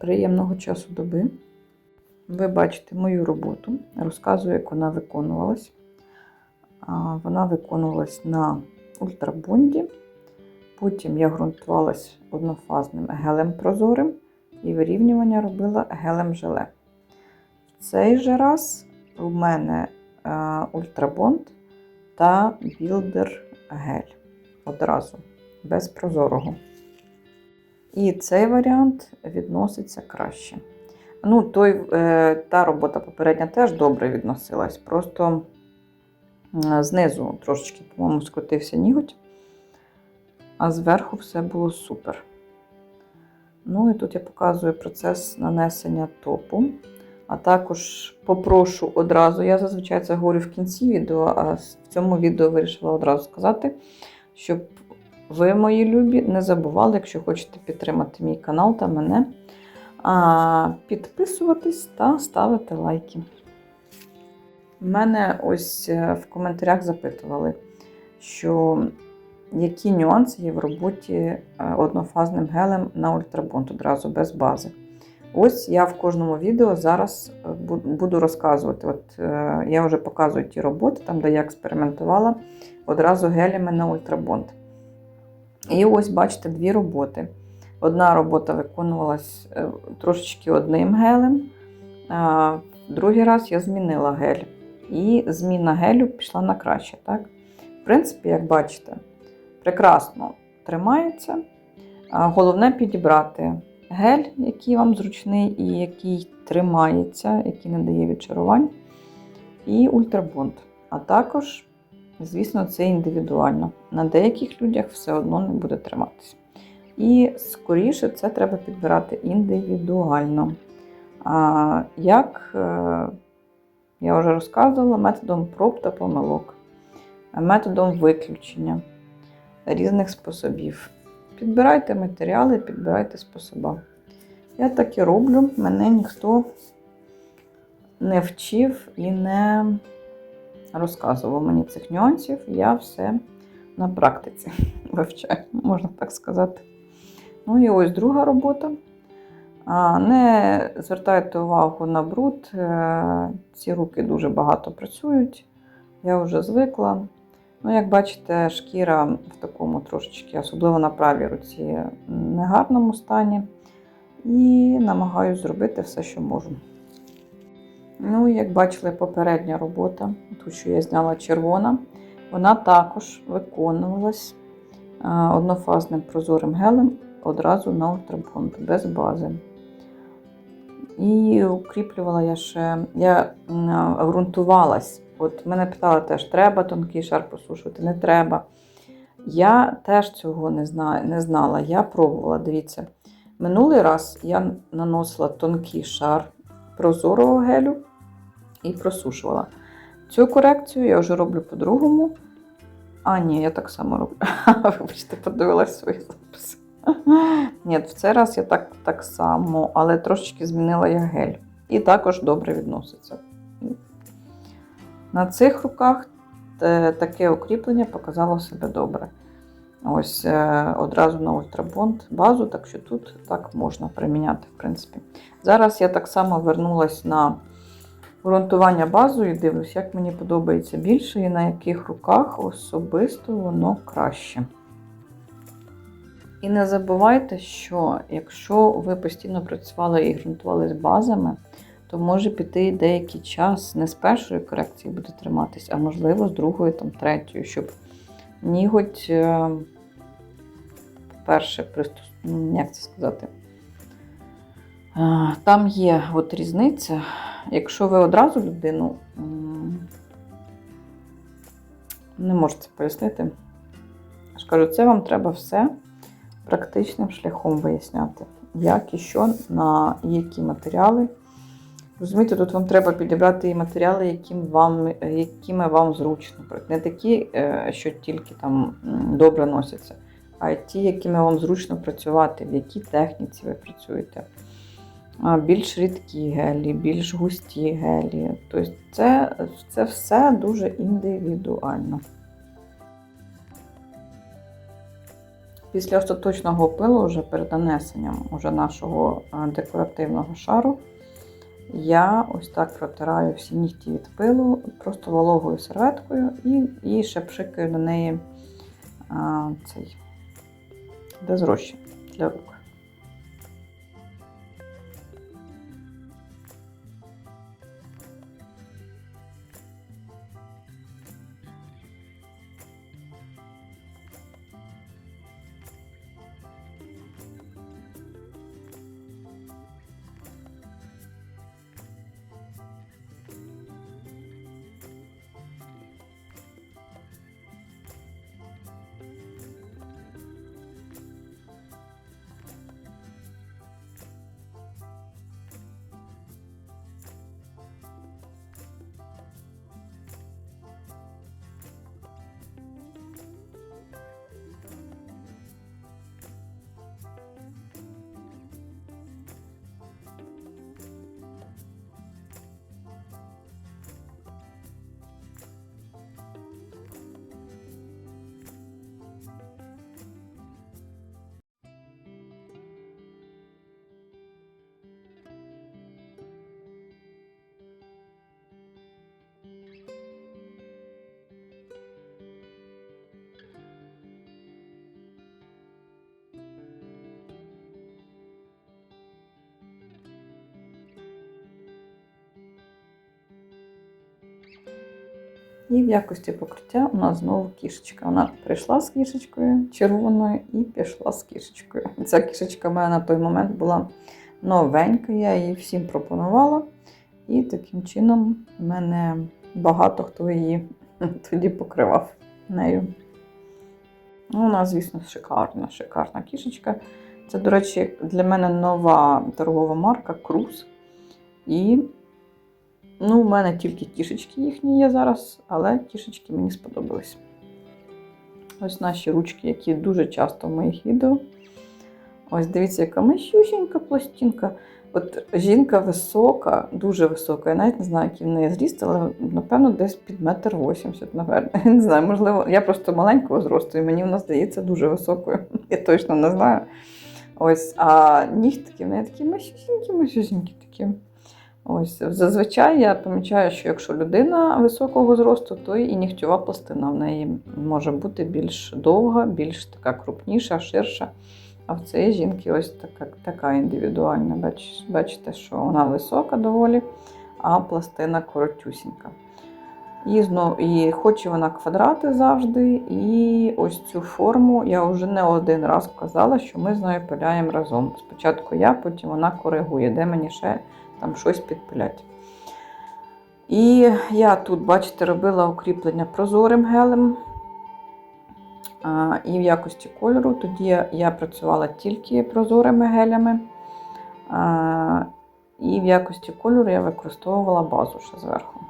приємного часу доби. Ви бачите мою роботу. Розказую, як вона виконувалась. Вона виконувалась на ультрабонді. Потім я ґрунтувалась однофазним гелем прозорим і вирівнювання робила гелем желе. В цей же раз у мене е, ультрабонд та білдер гель одразу, без прозорого. І цей варіант відноситься краще. Ну, той, е, Та робота попередня теж добре відносилась. Просто знизу трошечки, по-моєму, скрутився ніготь, а зверху все було супер. Ну і тут я показую процес нанесення топу. А також попрошу одразу, я зазвичай це говорю в кінці відео, а в цьому відео вирішила одразу сказати, щоб ви, мої любі, не забували, якщо хочете підтримати мій канал та мене, підписуватись та ставити лайки. Мене ось е, в коментарях запитували, що які нюанси є в роботі е, однофазним гелем на ультрабонд одразу без бази. Ось я в кожному відео зараз е, буду розказувати. От Я вже показую ті роботи, там, де я експериментувала одразу гелями на ультрабонд. І ось бачите дві роботи. Одна робота виконувалась е, трошечки одним гелем, а другий раз я змінила гель. І зміна гелю пішла на краще. Так? В принципі, як бачите, прекрасно тримається. Головне підібрати гель, який вам зручний і який тримається, який не дає відчарувань, і ультрабонд. А також, звісно, це індивідуально. На деяких людях все одно не буде триматися. І скоріше це треба підбирати індивідуально. А, Як е, я вже розказувала, методом проб та помилок, методом виключення різних способів. Підбирайте матеріали, підбирайте способа. Я так і роблю, мене ніхто не вчив і не розказував мені цих нюансів. Я все на практиці вивчаю, можна так сказати. Ну і ось друга робота. Не звертайте увагу на бруд, е, ці руки дуже багато працюють, я вже звикла. Ну, як бачите, шкіра в такому трошечки, особливо на правій руці, негарному стані. І намагаюся зробити все, що можу. Ну, як бачили, попередня робота, тут що я зняла червона, вона також виконувалась однофазним прозорим гелем одразу на ультрабонд, без бази. І укріплювала я ще, я ґрунтувалась. От мене питали теж, треба тонкий шар просушувати, не треба. Я теж цього не знаю, не знала. Я пробувала, дивіться. Минулий раз я наносила тонкий шар прозорого гелю і просушувала. Цю корекцію я вже роблю по-другому. А, ні, я так само роблю. Вибачте, подивилась свої записи. Ні, в цей раз я так так само, але трошечки змінила я гель. І також добре відноситься. На цих руках таке укріплення показало себе добре. Ось е, одразу на ультрабонд базу, так що тут так можна приміняти, в принципі. Зараз я так само вернулася на ґрунтування базою дивлюсь, як мені подобається більше і на яких руках особисто воно краще. І не забувайте, що якщо ви постійно працювали і ґрунтували з базами, то може піти деякий час не з першої корекції буде триматись, а можливо з другої, там, третьої, щоб ніготь е, перше пристос... як це сказати? Е, там є от різниця. Якщо ви одразу людину не можете пояснити, я кажу, це вам треба все практичним шляхом виясняти, як і що, на які матеріали. Розумієте, тут вам треба підібрати і матеріали, яким вам, якими вам зручно. Не такі, е, що тільки там добре носяться, а ті, якими вам зручно працювати, в якій техніці ви працюєте. Більш рідкі гелі, більш густі гелі. Тобто це, це все дуже індивідуально. Після остаточного пилу, вже перед нанесенням уже нашого е, декоративного шару, я ось так протираю всі нігті від пилу просто вологою серветкою і, і ще пшикаю до неї а, цей дезрощин для рук. І в якості покриття у нас знову кішечка. Вона прийшла з кішечкою червоною і пішла з кішечкою. Ця кішечка в мене на той момент була новенька, я її всім пропонувала. І таким чином мене багато хто її тоді покривав нею. Ну, Вона, звісно, шикарна, шикарна кішечка. Це, до речі, для мене нова торгова марка Круз. І Ну, у мене тільки тішечки їхні є зараз, але тішечки мені сподобались. Ось наші ручки, які дуже часто в моїх відео. Ось дивіться, яка мащусінька пластинка. От жінка висока, дуже висока. Я навіть не знаю, який в неї зріст, але напевно десь під метр вісімдесят, напевно. Я не знаю, можливо, я просто маленького зросту, і мені вона здається дуже високою. Я точно не знаю. Ось, а нігтики в неї такі масюсінькі, масюсінькі такі. Ось, зазвичай я помічаю, що якщо людина високого зросту, то і нігтєва пластина в неї може бути більш довга, більш така крупніша, ширша. А в цієї жінки ось така така індивідуальна. Бач, бачите, що вона висока доволі, а пластина коротюсінька. І знов, і хоче вона квадрати завжди. І ось цю форму я вже не один раз казала, що ми з нею пиляємо разом. Спочатку я, потім вона коригує, де мені ще там щось підпилять. І я тут, бачите, робила укріплення прозорим гелем. І в якості кольору тоді я працювала тільки прозорими гелями. І в якості кольору я використовувала базу ще зверху.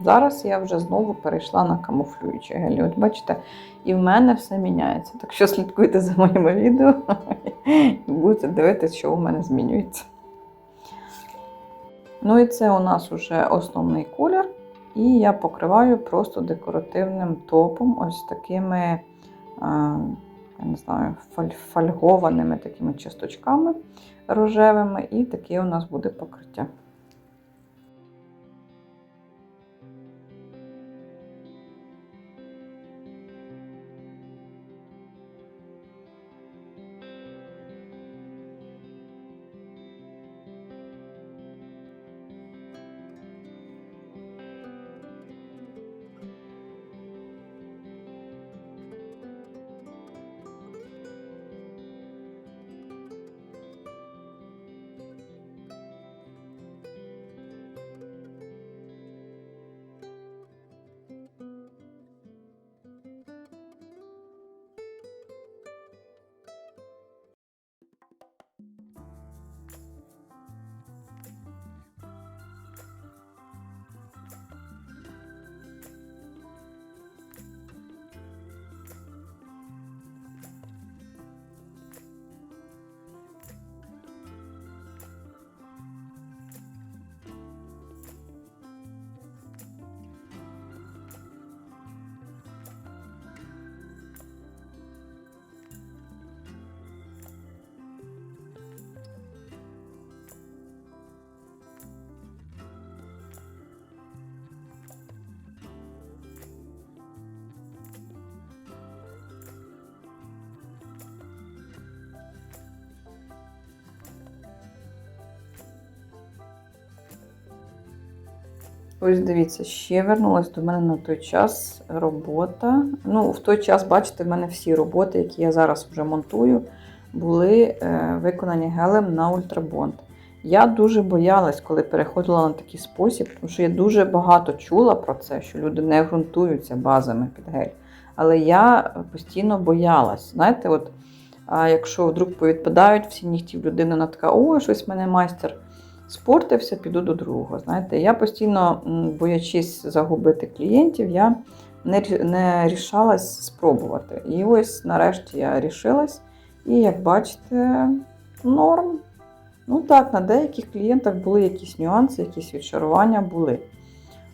Зараз я вже знову перейшла на камуфлюючі гелі. От бачите, і в мене все міняється. Так що слідкуйте за моїми відео і будете дивитися, що у мене змінюється. Ну і це у нас вже основний колір. І я покриваю просто декоративним топом, ось такими, я не знаю, фольгованими такими часточками рожевими, і таке у нас буде покриття. Ось дивіться, ще вернулась до мене на той час робота. Ну, в той час, бачите, в мене всі роботи, які я зараз вже монтую, були е, виконані гелем на ультрабонд. Я дуже боялась, коли переходила на такий спосіб, тому що я дуже багато чула про це, що люди не ґрунтуються базами під гель. Але я постійно боялась. Знаєте, от а якщо вдруг повідпадають всі нігті в людини, вона така, о, щось в мене майстер спортився, піду до другого. Знаєте, я постійно, боячись загубити клієнтів, я не, не рішалась спробувати. І ось нарешті я рішилась. І як бачите, норм. Ну так, на деяких клієнтах були якісь нюанси, якісь відчарування були.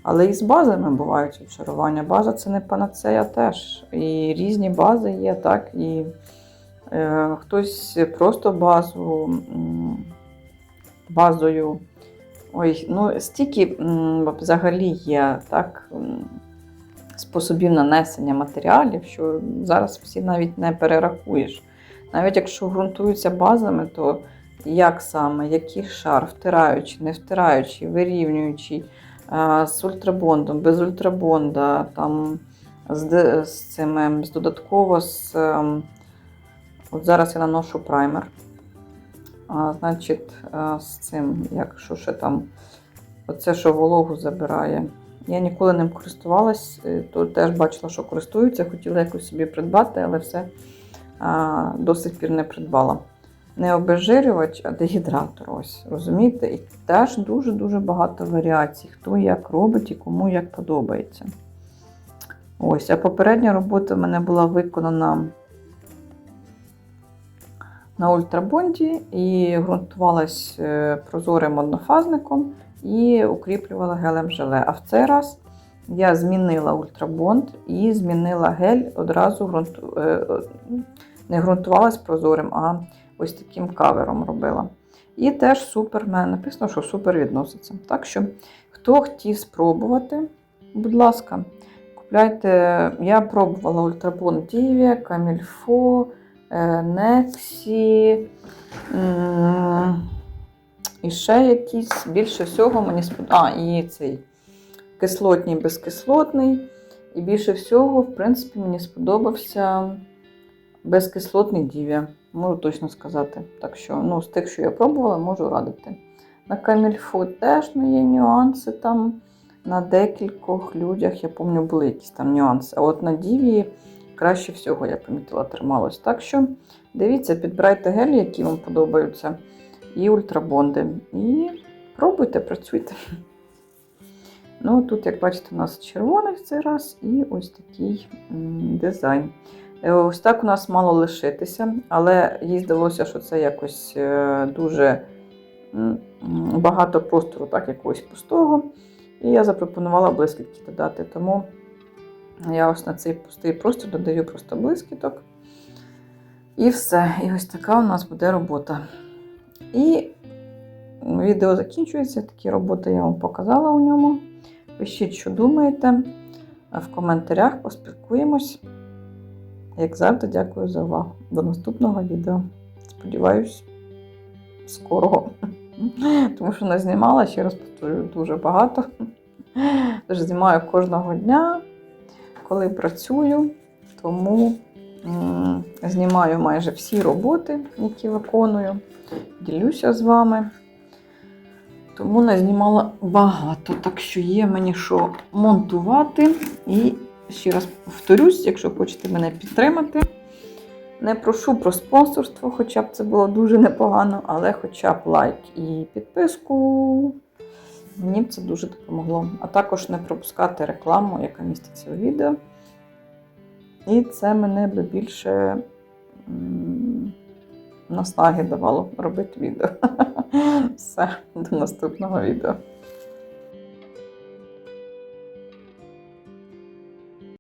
Але і з базами бувають відчарування. База це не панацея теж. І різні бази є, так, і е, хтось просто базу базою. Ой, ну стільки взагалі є так, способів нанесення матеріалів, що зараз всі навіть не перерахуєш. Навіть якщо ґрунтуються базами, то як саме, який шар, втираючий, не втираючий, вирівнюючий, а, з ультрабондом, без ультрабонда, там, з, з цим, ем, з додатково з. ем, От зараз я наношу праймер. А, значить, з цим, як що ще там, оце, що вологу забирає. Я ніколи ним користувалась, е, то теж бачила, що користуються, хотіла якось собі придбати, але все а, до сих пір не придбала. Не обезжирювач, а дегідратор. Ось, розумієте? І теж дуже-дуже багато варіацій, хто як робить і кому як подобається. Ось, а попередня робота в мене була виконана на ультрабонді і ґрунтувалась е, прозорим однофазником і укріплювала гелем желе. А в цей раз я змінила ультрабонд і змінила гель одразу ґрунту... е, не ґрунтувалась прозорим, а ось таким кавером робила. І теж супер, в мене написано, що супер відноситься. Так що, хто хотів спробувати, будь ласка, купляйте. Я пробувала ультрабонд Діві, Камільфо. Е, Нексі. І ще якісь. Більше всього мені сподобався. А, і цей кислотний, безкислотний. І більше всього, в принципі, мені сподобався безкислотний діві. Можу точно сказати. Так що, ну, з тих, що я пробувала, можу радити. На камільфу теж ну, є нюанси там. На декількох людях, я пам'ятаю, були якісь там нюанси. А от на діві краще всього, я помітила, трималось. Так що дивіться, підбирайте гелі, які вам подобаються, і ультрабонди. І пробуйте, працюйте. Ну, тут, як бачите, у нас червоний в цей раз і ось такий дизайн. Е, Ось так у нас мало лишитися, але їй здалося, що це якось е, дуже багато простору, так, якогось пустого. І я запропонувала блискітки додати. Тому я ось на цей пустий простір додаю просто блискіток. І все. І ось така у нас буде робота. І відео закінчується. Такі роботи я вам показала у ньому. Пишіть, що думаєте. В коментарях поспілкуємось. Як завжди, дякую за увагу. До наступного відео. Сподіваюсь, скорого. Тому що не знімала, ще раз повторюю, дуже багато. Тож знімаю кожного дня, коли працюю, тому знімаю майже всі роботи, які виконую. Ділюся з вами. Тому не знімала багато, так що є мені що монтувати. І ще раз повторюсь, якщо хочете мене підтримати. Не прошу про спонсорство, хоча б це було дуже непогано, але хоча б лайк і підписку. Мені б це дуже допомогло. А також не пропускати рекламу, яка міститься у відео. І це мене би більше наснаги давало робити відео. Все, до наступного відео.